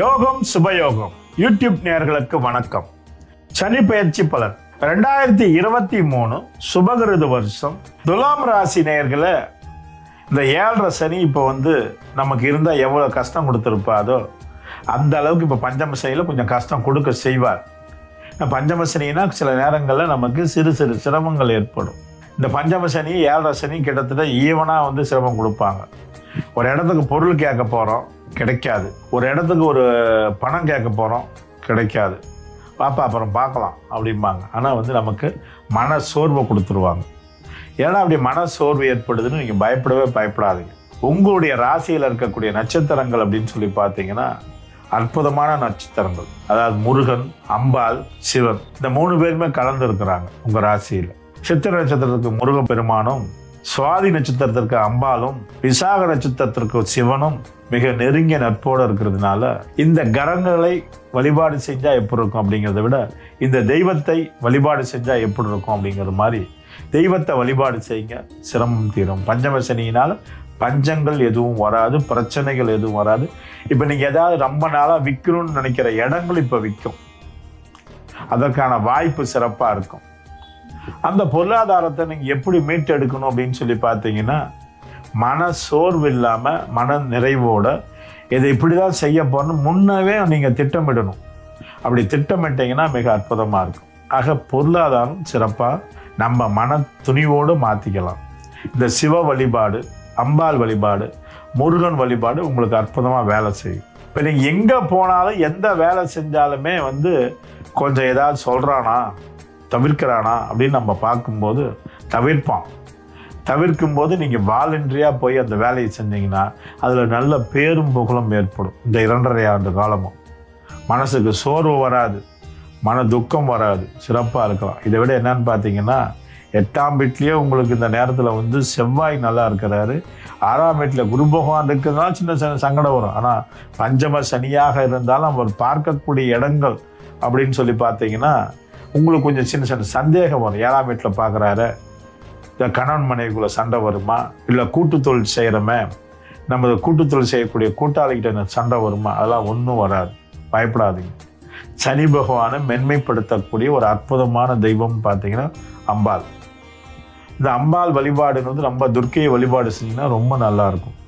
யோகம் சுபயோகம். யூடியூப் நேயர்களுக்கு வணக்கம். சனி பயிற்சி பலன். ரெண்டாயிரத்தி இருபத்தி மூணு சுபகிருது வருஷம். துலாம் ராசி நேயர்களை இந்த ஏழரை சனி இப்போ வந்து நமக்கு இருந்தால் எவ்வளோ கஷ்டம் கொடுத்துருப்பாதோ அந்த அளவுக்கு இப்போ பஞ்சம சனியில் கொஞ்சம் கஷ்டம் கொடுக்க செய்வார். பஞ்சம சனினா சில நேரங்களில் நமக்கு சிறு சிறு சிரமங்கள் ஏற்படும். இந்த பஞ்சம சனி ஏழரை சனி கிட்டத்தட்ட ஈவனாக வந்து சிரமம் கொடுப்பாங்க. ஒரு இடத்துக்கு பொருள் கேட்க போகிறோம் கிடைக்காது. ஒரு இடத்துக்கு ஒரு பணம் கேட்க போகிறோம் கிடைக்காது. பாப்பா அப்புறம் பார்க்கலாம் அப்படிம்பாங்க. ஆனால் வந்து நமக்கு மன சோர்வை கொடுத்துருவாங்க. ஏன்னா அப்படி மன சோர்வு ஏற்படுதுன்னு நீங்கள் பயப்படவே பயப்படாதீங்க. உங்களுடைய ராசியில் இருக்கக்கூடிய நட்சத்திரங்கள் அப்படின்னு சொல்லி பார்த்தீங்கன்னா அற்புதமான நட்சத்திரங்கள். அதாவது முருகன் அம்பாள் சிவன் இந்த மூணு பேருமே கலந்து இருக்கிறாங்க உங்கள் ராசியில். சித்திர நட்சத்திரத்துக்கு முருகன் பெருமானும் சுவாதி நட்சத்திரத்திற்கு அம்பாலும் விசாக நட்சத்திரத்திற்கு சிவனும் மிக நெருங்கிய நட்போடு இருக்கிறதுனால இந்த கரங்களை வழிபாடு செஞ்சால் எப்படி இருக்கும் அப்படிங்கிறத விட இந்த தெய்வத்தை வழிபாடு செஞ்சால் எப்படி இருக்கும் அப்படிங்கிற மாதிரி தெய்வத்தை வழிபாடு செய்யுங்க. சிரமம் தீரும். பஞ்சம சனியினால் பஞ்சங்கள் எதுவும் வராது பிரச்சனைகள் எதுவும் வராது. இப்போ நீங்கள் ஏதாவது ரொம்ப நாளாக விற்கணும்னு நினைக்கிற இடங்கள் இப்போ விற்கும். அதற்கான வாய்ப்பு சிறப்பாக இருக்கும். அந்த பொருளாதாரத்தை நீங்கள் எப்படி மீட்டெடுக்கணும் அப்படின்னு சொல்லி பார்த்தீங்கன்னா மன சோர்வு இல்லாமல் மன நிறைவோட இதை இப்படி தான் செய்ய போகணும் முன்னவே நீங்கள் திட்டமிடணும். அப்படி திட்டமிட்டீங்கன்னா மிக அற்புதமாக இருக்கும். ஆக பொருளாதாரம் சிறப்பாக நம்ம மன துணிவோடு மாற்றிக்கலாம் இந்த சிவ வழிபாடு அம்பாள் வழிபாடு முருகன் வழிபாடு உங்களுக்கு அற்புதமாக வேலை செய்யும். இப்போ நீங்கள் எங்கே போனாலும் எந்த வேலை செஞ்சாலுமே வந்து கொஞ்சம் ஏதாவது சொல்கிறானா தவிர்க்கிறானா அப்படின்னு நம்ம பார்க்கும்போது தவிர்ப்பான். தவிர்க்கும் போது நீங்கள் வாலண்டரியாக போய் அந்த வேலையை செஞ்சீங்கன்னா அதில் நல்ல பேரும் புகழும் ஏற்படும். இந்த இரண்டரை ஆண்டு காலமும். மனசுக்கு சோர்வு வராது. மன துக்கம் வராது. சிறப்பாக இருக்கலாம். இதை விட என்னன்னு பார்த்தீங்கன்னா எட்டாம் வீட்லேயே உங்களுக்கு இந்த நேரத்தில் வந்து செவ்வாய் நல்லா இருக்கிறாரு. ஆறாம் வீட்டில் குரு பகவான் இருக்கிறதுனால சின்ன சின்ன சங்கடம் வரும். ஆனால் பஞ்சம சனியாக இருந்தாலும் அவர் பார்க்கக்கூடிய இடங்கள் அப்படின்னு சொல்லி பார்த்தீங்கன்னா உங்களுக்கு கொஞ்சம் சின்ன சின்ன சந்தேகம் வரும். ஏழாம் வீட்டில் பார்க்குறாரு இந்த கணவன் மனைவிக்குள்ள சண்டை வருமா? இல்லை கூட்டு தொழில் செய்கிறோமே நம்ம கூட்டு தொழில் செய்யக்கூடிய கூட்டாளிகிட்ட சண்டை வருமா? அதெல்லாம் ஒன்றும் வராது. பயப்படாதீங்க. சனி பகவானை மென்மைப்படுத்தக்கூடிய ஒரு அற்புதமான தெய்வம் பார்த்தீங்கன்னா அம்பாள். இந்த அம்பாள் வழிபாடுங்கிறது ரொம்ப துர்க்கையை வழிபாடு செஞ்சீங்கன்னா ரொம்ப நல்லா இருக்கும்.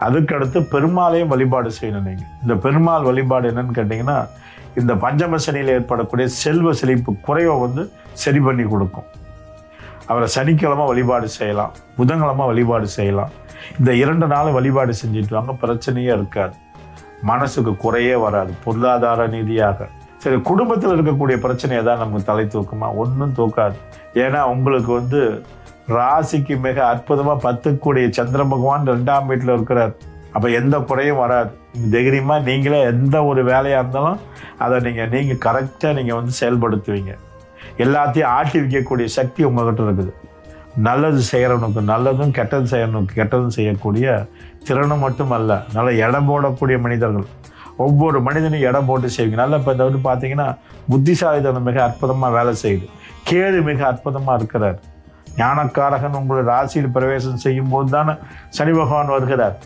அதுக்கடுத்து பெருமாளையும் வழிபாடு செய்யணும் நீங்கள் இந்த பெருமாள் வழிபாடு என்னன்னு கேட்டிங்கன்னா இந்த பஞ்சம சனியில் ஏற்படக்கூடிய செல்வ செழிப்பு குறைவை வந்து சரி பண்ணி கொடுக்கும். அவரை சனிக்கிழமை வழிபாடு செய்யலாம் புதன்கிழமை வழிபாடு செய்யலாம். இந்த இரண்டு நாள் வழிபாடு செஞ்சுட்டு வாங்க பிரச்சனையே இருக்காது. மனசுக்கு குறையே வராது பொருளாதார ரீதியாக. சரி குடும்பத்தில் இருக்கக்கூடிய பிரச்சனையை தான் நமக்கு தலை தூக்குமா? ஒன்றும் தூக்காது. ஏன்னா உங்களுக்கு வந்து ராசிக்கு மிக அற்புதமாக பத்துக்கூடிய சந்திர பகவான் ரெண்டாம் வீட்டில் இருக்கிறார். அப்போ எந்த குறையும் வராது. தைரியமாக நீங்களே எந்த ஒரு வேலையாக இருந்தாலும் அதை நீங்கள் நீங்கள் கரெக்டாக நீங்கள் வந்து செயல்படுத்துவீங்க. எல்லாத்தையும் ஆட்டி வைக்கக்கூடிய சக்தி உங்ககிட்ட இருக்குது. நல்லது செய்கிறவனுக்கு நல்லதும் கெட்டது செய்கிறவனுக்கு கெட்டதும் செய்யக்கூடிய திறனும் மட்டும் அல்ல நல்ல இடம் போடக்கூடிய மனிதர்கள். ஒவ்வொரு மனிதனையும் இடம் போட்டு செய்வீங்க. நல்லா இப்போ இந்த வந்து பார்த்தீங்கன்னா புத்திசாலித்தனம் மிக அற்புதமாக வேலை செய்யுது. கேது மிக அற்புதமாக இருக்கிறார். ஞானக்காரகன் உங்களுடைய ராசியில் பிரவேசம் செய்யும் போது தானே சனி பகவான் வருகிறார்.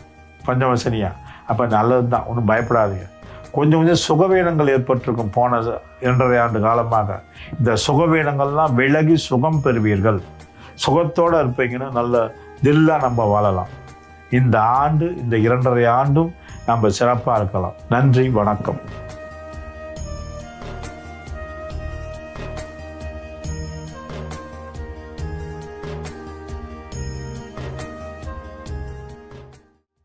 பஞ்சமசனியா அப்போ நல்லது தான் ஒன்றும் பயப்படாதீங்க. கொஞ்சம் கொஞ்சம் சுகவீனங்கள் ஏற்பட்டிருக்கும் போன இரண்டரை ஆண்டு காலமாக. இந்த சுகவீனங்கள்லாம் விலகி சுகம் பெறுவீர்கள். சுகத்தோடு இருப்பீங்கன்னா நல்ல தில்லாக நம்ம வாழலாம். இந்த ஆண்டு இந்த இரண்டரை ஆண்டும் நம்ம சிறப்பாக இருக்கலாம். நன்றி வணக்கம்.